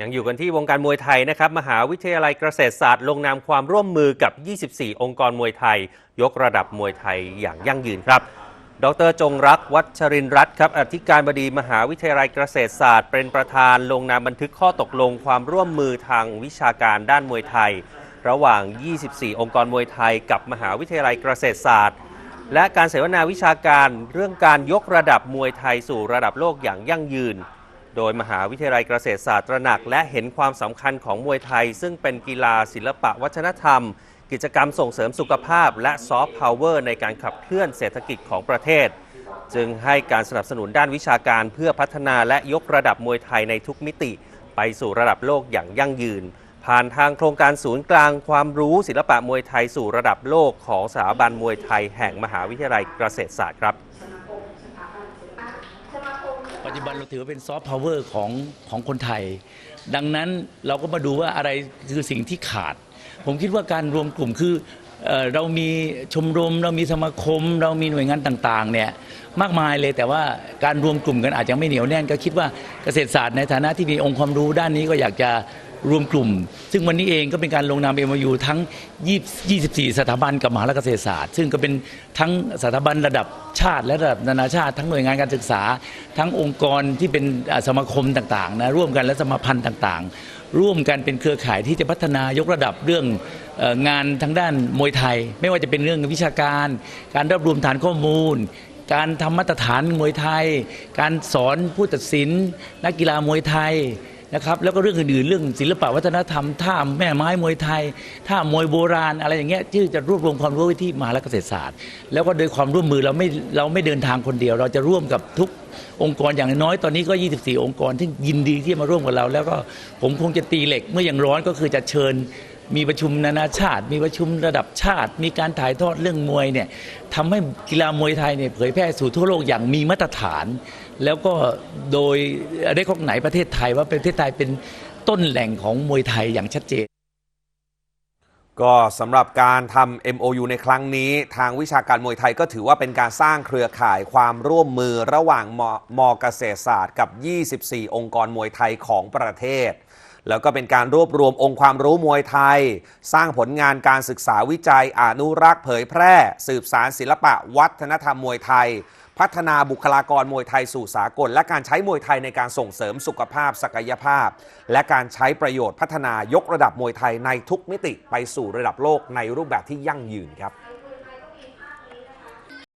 ยังอยู่กันที่วงการมวยไทยนะครับ มหาวิทยาลัยเกษตรศาสตร์ ลงนามความร่วมมือกับ 24 องค์กรมวยไทย ยกระดับมวยไทยอย่างยั่งยืนครับ ดรจงรักวัชรินร์รัตน์ครับ อธิการบดีมหาวิทยาลัยเกษตรศาสตร์ เป็นประธานลงนามบันทึกข้อตกลงความร่วมมือทางวิชาการด้านมวยไทย ระหว่าง 24 องค์กรมวยไทย กับมหาวิทยาลัยเกษตรศาสตร์ และการเสวนาวิชาการเรื่องการยกระดับมวยไทยสู่ระดับโลกอย่างยั่งยืน โดยมหาวิทยาลัยเกษตรศาสตร์ตระหนัก และเห็นความสำคัญของมวยไทย ซึ่งเป็นกีฬาศิลปะวัฒนธรรม กิจกรรมส่งเสริมสุขภาพ และซอฟต์พาวเวอร์ในการขับเคลื่อนเศรษฐกิจของประเทศ จึงให้การสนับสนุนด้านวิชาการเพื่อพัฒนาและยกระดับมวยไทยในทุกมิติ ไปสู่ระดับโลกอย่างยั่งยืน ผ่านทางโครงการศูนย์กลางความรู้ศิลปะมวยไทยสู่ระดับโลกของสถาบันมวยไทยแห่งมหาวิทยาลัยเกษตรศาสตร์ครับ ปัจจุบันเราถือว่าเป็นซอฟต์พาวเวอร์ของของคนไทย ดังนั้นเราก็มาดูว่าอะไรคือสิ่งที่ขาด ผมคิดว่าการรวมกลุ่มคือเอ่อเรามีชมรม เรามีสมาคม เรามีหน่วยงานต่างๆเนี่ยมากมายเลยแต่ว่าการรวมกลุ่มกันอาจจะไม่เหนียวแน่นก็คิดว่าเกษตรศาสตร์ในฐานะที่มีองค์ความรู้ด้านนี้ก็อยากจะ รวมกลุ่ม ซึ่งวันนี้เองก็เป็นการลงนาม MOU ทั้ง 24 สถาบันกับมหาลัยเกษตรศาสตร์ ซึ่งก็เป็นทั้งสถาบันระดับชาติและระดับนานาชาติ ทั้งหน่วยงานการศึกษา ทั้งองค์กรที่เป็นสมาคมต่างๆนะร่วมกันและสมาพันธ์ต่างๆ ร่วมกันเป็นเครือข่ายที่จะพัฒนายกระดับเรื่องงานทางด้านมวยไทย ไม่ว่าจะเป็นเรื่องวิชาการ การรวบรวมฐานข้อมูลการทำมาตรฐานมวยไทย การสอนผู้ตัดสิน นักกีฬามวยไทย นะครับแล้วก็เรื่องอื่นๆเรื่องศิลปะวัฒนธรรมท่าแม่ไม้มวยไทยท่ามวยโบราณอะไรอย่างเงี้ยที่จะรวบรวมความรู้ไว้ที่มหาลัยเกษตรศาสตร์ แล้วก็โดยความร่วมมือเราไม่เราไม่เดินทางคนเดียว เราจะร่วมกับทุกองค์กรอย่างน้อยตอนนี้ก็ 24 องค์กรที่ยินดีที่มาร่วมกับเรา แล้วก็ผมคงจะตีเหล็กเมื่อยังร้อนก็คือจะเชิญ มีประชุมนานาชาติ มีประชุมระดับชาติ มีการถ่ายทอดเรื่องมวยเนี่ยทำให้กีฬามวยไทยเนี่ยเผยแพร่สู่ทั่วโลกอย่างมีมาตรฐาน แล้วก็โดยได้ข้อไหนประเทศไทยว่าประเทศไทยเป็นต้นแหล่งของมวยไทยอย่างชัดเจน ก็สำหรับการทำ MOU ในครั้งนี้ ทางวิชาการมวยไทยก็ถือว่าเป็นการสร้างเครือข่ายความร่วมมือระหว่างมมเกษตรศาสตร์กับ 24 องค์กรมวยไทยของประเทศ แล้วก็เป็นการรวบรวมองค์ความรู้มวยไทย สร้างผลงานการศึกษาวิจัยอนุรักษ์เผยแพร่ สืบสารศิลปะวัฒนธรรมมวยไทย พัฒนาบุคลากรมวยไทยสู่สากล และการใช้มวยไทยในการส่งเสริมสุขภาพศักยภาพ และการใช้ประโยชน์พัฒนายกระดับมวยไทยในทุกมิติไปสู่ระดับโลกในรูปแบบที่ยั่งยืนครับ